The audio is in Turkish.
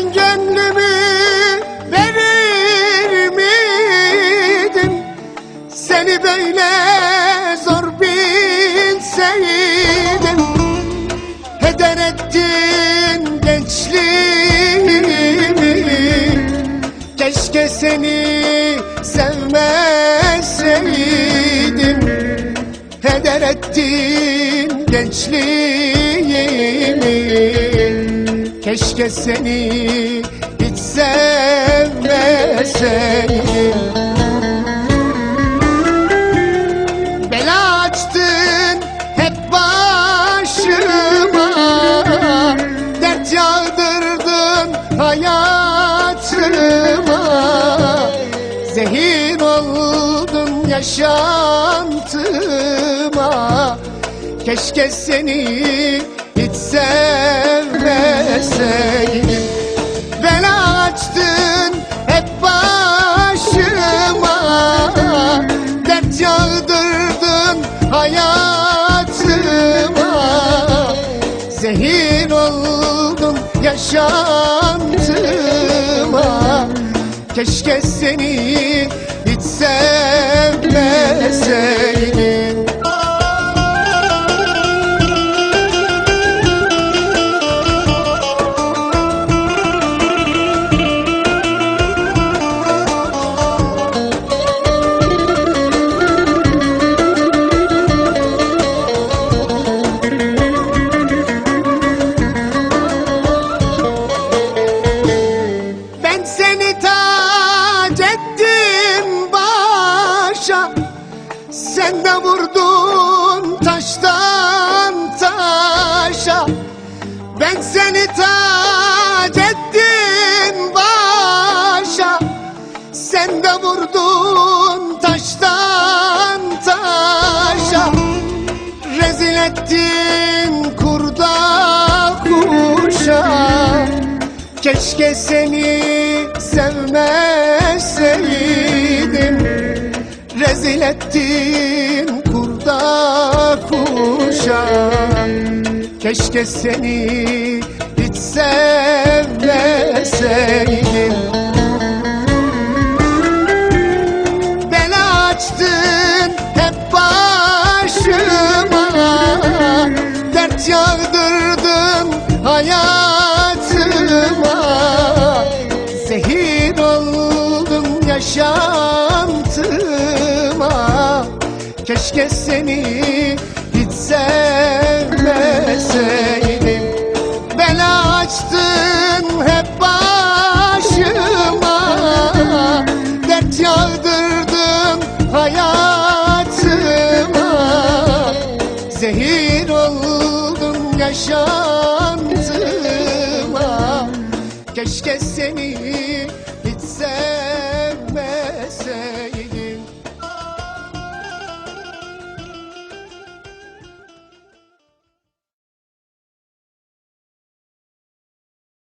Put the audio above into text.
Gönlümü verir miydim? Seni böyle zor bilseydim. Heder ettin gençliğimi. Keşke seni sevmeseydim. Heder ettin gençliğimi Keşke seni hiç sevmeseydim. Bela açtın hep başıma. Dert yağdırdın hayatıma. Zehir oldun yaşantıma. Keşke seni hiç sevmeseydim Bela açtın hep başıma. Dert yağdırdın hayatıma. Zehir oldun yaşantıma. Keşke seni hiç sevmeseydim başa Sen de vurdun taştan taşa. Ben seni tac ettim başa. Sen de vurdun taştan taşa. Rezil ettin kurda kuşa Keşke seni sevmeseydim Ettin kurda kuşa. Keşke seni hiç sevmeseydim. Bela açtın hep başıma. Dert yağdırdın hayatıma. Zehir oldun yaşantıma Keşke seni hiç sevmeseydim. Bela açtın hep başıma. Dert yağdırdın hayatıma. Zehir oldun yaşantıma. Keşke seni hiç sevmeseydim